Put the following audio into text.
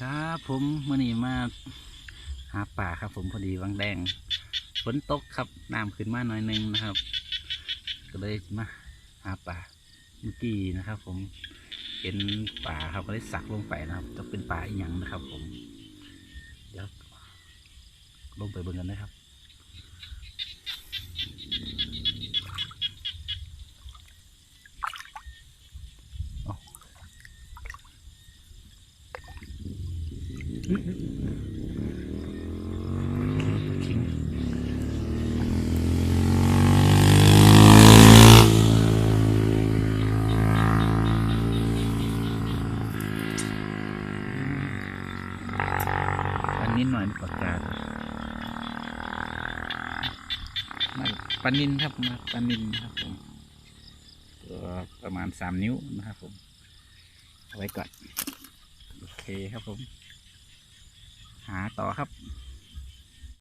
ครับผมมื่อนี้มาหาป่าครับ ผมพอดีวังแดงฝนตกครับน้ำขึ้นมาหน่อยหนึงนะครับ ก็เลยมาหาป่าเมื่อกี้นะครับ ผมเห็นป่าครับก็เลยสักลงไปนะครับจะเป็นป่าอีหยังนะครับ ผมเดี๋ยวลงไปบนกันนะครับ นนี้หน่อยปากกาดมาปานินครับมาปานินนะครับผมประมาณสามนิ้วนะครับผมเอาไว้ก่อน โอเคครับผม หาต่อครับ